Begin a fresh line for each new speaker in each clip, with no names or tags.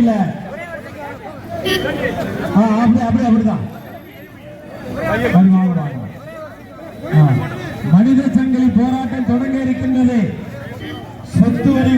இல்ல அப்படி அப்படி அப்படிதான். மனித சங்கிலி போராட்டம் தொடங்க இருக்கின்றது. சொத்து வரி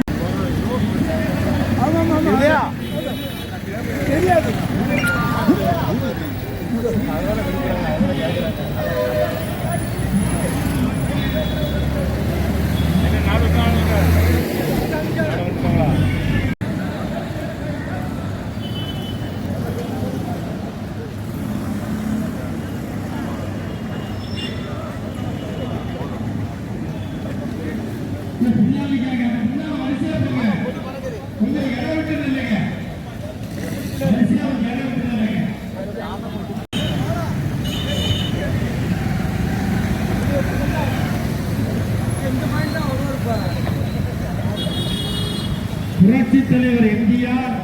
புரட்சி தலைவர் எம்ஜிஆர்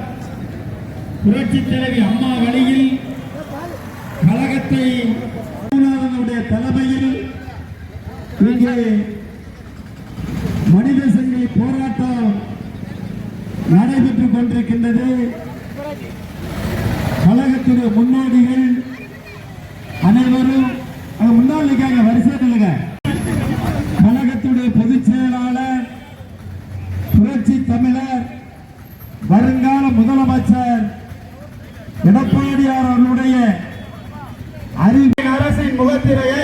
புரட்சி தலைவி அம்மா வழியில் கழகத்தை தலைமையில் இங்கே மனித சங்கிலி போராட்டம் நடைபெற்றுக் கொண்டிருக்கின்றது. கழகத்துடைய முன்னோடிகள் அனைவரும் முன்னாள் நிற்காங்க வரிசை இல்லைங்க கழகத்துடைய பொதுச் செயலாளர் புரட்சி தமிழர் வருங்கால முதலமைச்சர் எடப்பாடியார் அவர்களுடைய அறிவு அரசின் முகத்திரையை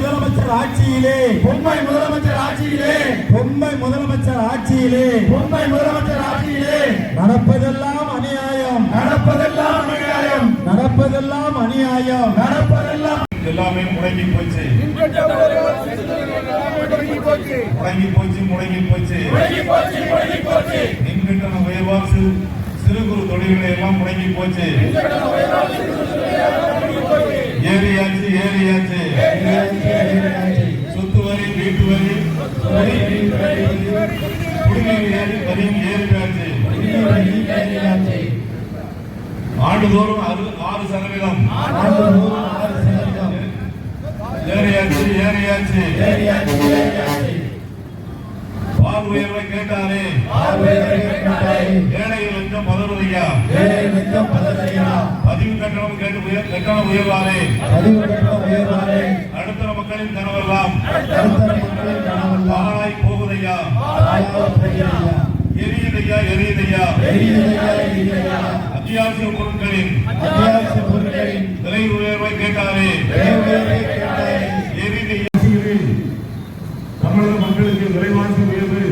முதலமைச்சர் ஆட்சியிலே. பொம்மை முதலமைச்சர் ஆட்சியிலே. பொம்மை முதலமைச்சர் ஆட்சியிலே. பொம்மை முதலமைச்சர் ஆட்சியிலே. நடப்பதெல்லாம் அநியாயம். நடப்பதெல்லாம் அநியாயம். நடப்பதெல்லாம் அநியாயம். நடப்பதெல்லாம்
எல்லாமே முடங்கி போச்சு. முடங்கி போச்சு முடங்கி போச்சு. மின்கட்டண உயர்வால் சிறு சிறு குறு தொழில்களை எல்லாம் முடங்கி போச்சு. ஆண்டுதோறும் ஆறு சதவீதம். ஏறியாச்சு ஏறியாச்சு. பால் உயர்வை கேட்டாரே ஏழைகள் லஞ்சம் பதறுதையா பதிவு கட்டணம் கேட்டு உயர் கட்டணம் உயர்வாரே நடுத்தர மக்களின் கனவெல்லாம். பாழாய் போகுதையா? எரியுதையா எரியுதையா அத்தியாவசிய பொருட்களின் விலை உயர்வை கேட்டாரே. எரியுதையா தமிழக மக்களுக்கு விலைவாசி உயர்வு.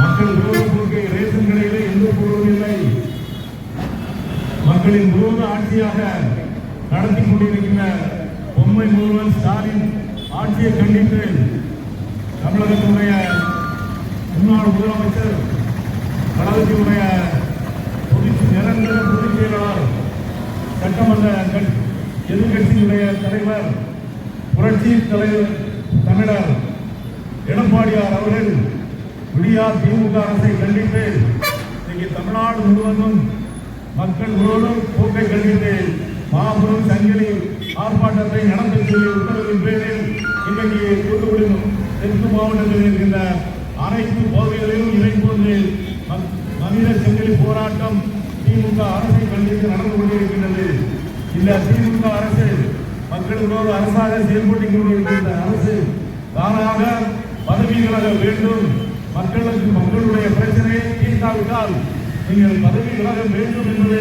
மக்கள் விரோத போக்கை ரேஷன் கடையிலே எந்த பொருளும் இல்லை. மக்களின் விரோத ஆட்சியாக நடத்தி கொண்டிருக்கின்ற பொம்மை முதல்வர் ஸ்டாலின் ஆட்சியை கண்டித்து தமிழகத்தினுடைய முன்னாள் முதலமைச்சர் கழகத்தினுடைய பொதுச் நிரந்தர பொதுச் செயலாளர் சட்டமன்ற எதிர்கட்சியினுடைய தலைவர் புரட்சி தலைவர் தமிழர் எடப்பாடியார் அவர்கள் விடியா திமுக அரசை கண்டித்து இன்றைக்கு தமிழ்நாடு முழுவதும் மக்கள் முழுவதும் போக்கை கண்டித்து மாபெரும் சங்கிலி ஆர்ப்பாட்டத்தை நடத்த உத்தரவின் பேரில் இன்றைக்கு தூத்துக்குடி தெற்கு மாவட்டத்தில் இருக்கின்ற அனைத்து போர்வைகளிலும் இணைப்பொழுது மனித செங்கலி போராட்டம் திமுக அரசை கண்டித்து நடந்து கொண்டிருக்கின்றது. இந்த திமுக அரசு மக்களுக்கு ஒரு அரசாக செயல்பட்டுக் கொண்டிருக்கின்ற அரசு தானாக பதவிகளாக வேண்டும். மக்களுக்கு மக்களுடைய பிரச்சனையை தீர்த்தாவிட்டால் நீங்கள் பதவி விலக வேண்டும் என்பது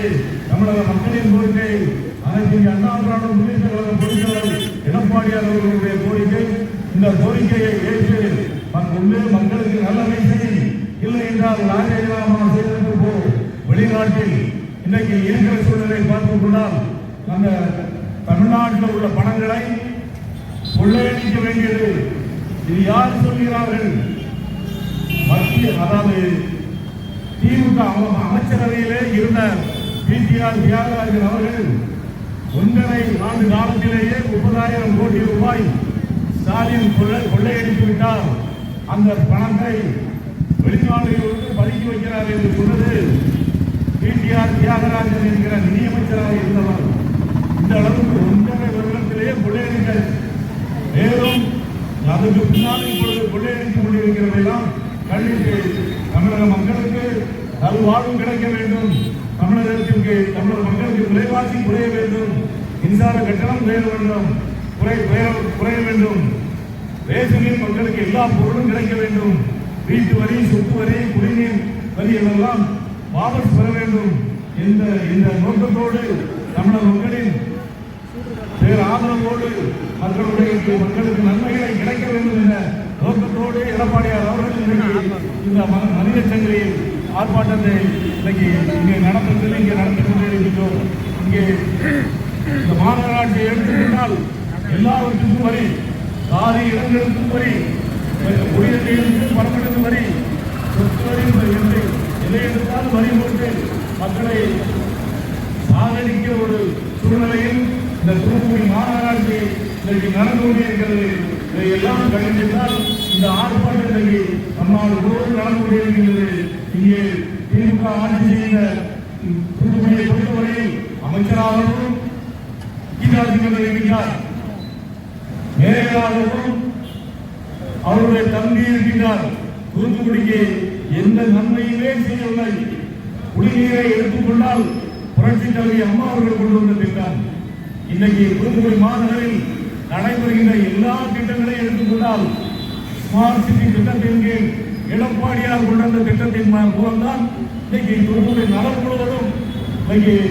தமிழக மக்களின் கோரிக்கை. அனைத்து அண்ணா திராவிட முன்னேற்ற கழக பொதுச்செயலாளர் எடப்பாடியார் அவர்களுடைய கோரிக்கை. இந்த கோரிக்கையை ஏற்று ஒன்று மக்கள் இல்லை நாங்கள் ராஜராமன் போ வெளிநாட்டில் இன்றைக்கு இருக்கிற சூழ்நிலை பார்த்துக்கொண்டால் அந்த தமிழ்நாட்டில் உள்ள பணங்களை கொள்ளையடிக்க வேண்டியது. இது யார் சொல்கிறார்கள்? மத்திய அதாவது திமுக அமைச்சரவையிலே இருந்த பிடிஆர் தியாகராஜன் அவர்கள் ஒன்றரை ஆண்டு காலத்திலேயே முப்பதாயிரம் கோடி ரூபாய் ஸ்டாலின் கொள்ளை- கொள்ளையடித்து விட்டார். அந்த பணத்தை வெளிநாடுகளுக்கு பதுக்கி வைக்கிறார் என்று சொன்னது பிடிஆர் தியாகராஜன் என்கிற நிதியமைச்சராக இருந்தவர். இந்த அளவுக்கு ஒன்றரை வருடத்திலேயே கொள்ளையடிகள் மேலும் அதுக்கு பின்னால் இப்பொழுது கொள்ளையடித்துக் கொண்டிருக்கிறவையெல்லாம் கல்விக்கு தமிழக மக்களுக்கு நல்வாழ்வு கிடைக்க வேண்டும். தமிழகத்திற்கு தமிழக மக்களுக்கு விலைவாசி குறைய வேண்டும். மின்சார கட்டணம் குறைய வேண்டும். குறை குறைய- குறைய வேண்டும். ரேஷனில் மக்களுக்கு எல்லா பொருளும் கிடைக்க வேண்டும். வீட்டு வரி சொத்து வரி குடிநீர் வரி எல்லாம் வாபஸ் பெற வேண்டும் என்ற இந்த நோக்கத்தோடு தமிழக மக்களின் பேர் ஆதரவோடு மக்களுடைய மக்களுக்கு நன்மைகளை கிடைக்க வேண்டும் என்ற நோக்கத்தோடு எடப்பாடியார் அவர்கள் இந்த மனித சங்கிலியில் ஆர்ப்பாட்டத்தை இன்னைக்கு இங்கே நடந்ததில் இங்கே நடந்து கொண்டிருக்கின்றோம் இங்கே இந்த மாநகராட்சியை எடுத்துக்கொண்டால் எல்லாவற்றுக்கும் வரி சாதி இடங்களுக்கும் வரி குடிநீருக்கு பரமனுக்கு வரி சொத்து வரி என்று எதை எடுத்தாலும் மக்களை சாதனைக்கிற ஒரு சூழ்நிலையில் இந்த தூத்துக்குடி மாநகராட்சி இன்றைக்கு நடந்து கொண்டிருக்கிறது. இதை எல்லாம் கண்டித்தால் இந்த ஆர்ப்பாட்டம் இன்றைக்கு நம்மால் முழுவதும் நடந்து கொண்டிருக்கிறது இங்கே திமுக ஆட்சி செய்த தூத்துக்குடியை பொறுத்தவரையில் அமைச்சராகவும் கீதாசி கொண்டிருக்கிறார் மேயராகவும் அவருடைய தம்பி இருக்கின்றார். தூத்துக்குடிக்கு எந்த நன்மையுமே செய்யவில்லை. குடிநீரை எடுத்துக்கொண்டால் புரட்சி தலைவி அம்மா அவர்கள் கொண்டு வந்த திட்டம். இன்னைக்கு தூத்துக்குடி மாநகரில் நடைபெறுகின்ற எல்லா திட்டங்களையும் எடுத்துக்கொண்டால் ஸ்மார்ட் சிட்டி திட்டத்தின் கீழ் எடப்பாடியார் கொண்டு வந்த திட்டத்தின் மூலம்தான் இன்னைக்கு தூத்துக்குடி நலம் முழுவதும் இன்னைக்கு